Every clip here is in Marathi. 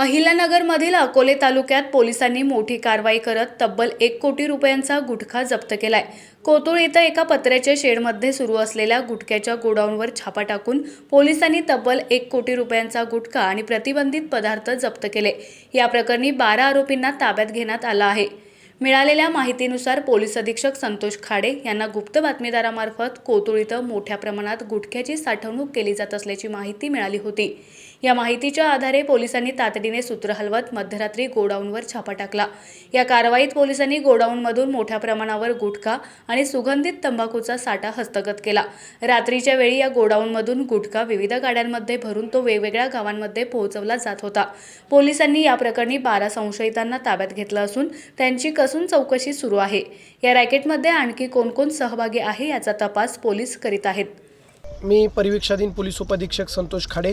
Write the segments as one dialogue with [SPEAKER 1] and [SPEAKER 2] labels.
[SPEAKER 1] अहिल्यानगरमधील अकोले तालुक्यात पोलिसांनी मोठी कारवाई करत तब्बल एक कोटी रुपयांचा गुटखा जप्त केलाय. कोतुळ इथं एका पत्र्याच्या शेडमध्ये सुरू असलेल्या गुटख्याच्या गोडाऊनवर छापा टाकून पोलिसांनी तब्बल एक कोटी रुपयांचा गुटखा आणि प्रतिबंधित पदार्थ जप्त केले. या प्रकरणी बारा आरोपींना ताब्यात घेण्यात आलं आहे. मिळालेल्या माहितीनुसार पोलीस अधीक्षक संतोष खाडे यांना गुप्त बातमीदारामार्फत कोतुळ इथं मोठ्या प्रमाणात गुटख्याची साठवणूक केली जात असल्याची माहिती मिळाली होती. या माहितीच्या आधारे पोलिसांनी तातडीने सूत्र हलवत मध्यरात्री गोडाऊनवर छापा टाकला. या कारवाईत पोलिसांनी गोडाऊनमधून मोठ्या प्रमाणावर गुटखा आणि सुगंधित तंबाखूचा साठा हस्तगत केला. रात्रीच्या वेळी या गोडाऊनमधून गुटखा विविध गाड्यांमध्ये भरून तो वेगवेगळ्या गावांमध्ये पोहोचवला जात होता. पोलिसांनी या प्रकरणी बारा संशयितांना ताब्यात घेतलं असून त्यांची कसून चौकशी सुरू आहे. या रॅकेटमध्ये आणखी कोण कोण सहभागी आहे याचा तपास पोलीस करीत आहेत.
[SPEAKER 2] मी परिवीक्षाधीन पोलीस उपअधीक्षक संतोष खाडे.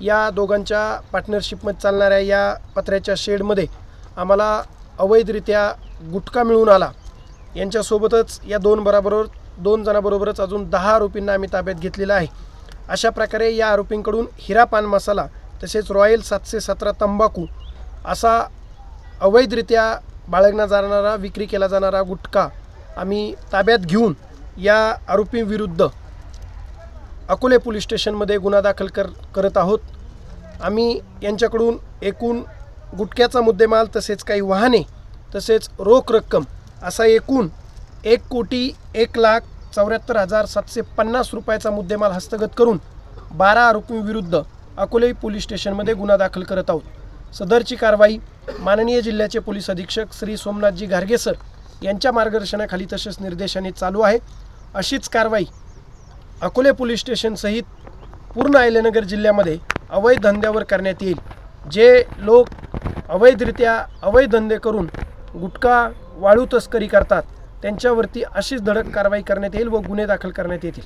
[SPEAKER 2] या दोघांच्या पार्टनरशिपमध्ये चालणाऱ्या या पत्र्याच्या शेडमध्ये आम्हाला अवैधरित्या गुटखा मिळून आला. यांच्यासोबतच या दोन बराबरोबर दोन जणाबरोबरच अजून दहा आरोपींना आम्ही ताब्यात घेतलेला आहे. अशा प्रकारे या आरोपींकडून हिरा पान मसाला तसेच रॉयल सातशे सतरा तंबाखू असा अवैधरित्या बाळगला जाणारा विक्री केला जाणारा गुटखा आम्ही ताब्यात घेऊन या आरोपींविरुद्ध अकोले पोलीस स्टेशनमध्ये गुन्हा दाखल कर करत आहोत. आम्ही यांच्याकडून एकूण गुटख्याचा मुद्देमाल तसेच काही वाहने तसेच रोख रक्कम असा एकूण एक कोटी एक लाख चौऱ्याहत्तर हजार सातशे पन्नास रुपयाचा मुद्देमाल हस्तगत करून बारा आरोपींविरुद्ध अकोले पोलीस स्टेशनमध्ये गुन्हा दाखल करत आहोत. सदरची कारवाई माननीय जिल्ह्याचे पोलीस अधीक्षक श्री सोमनाथजी घारगेसर यांच्या मार्गदर्शनाखाली तसेच निर्देशाने चालू आहे. अशीच कारवाई अकोले पोलीस स्टेशनसहित पूर्ण अहिल्यानगर जिल्ह्यामध्ये अवैध धंद्यावर करण्यात येईल जे लोक अवैधरित्या अवैध धंदे करून गुटखा वाळू तस्करी करतात त्यांच्यावरती अशीच धडक कारवाई करण्यात येईल व गुन्हे दाखल करण्यात येतील.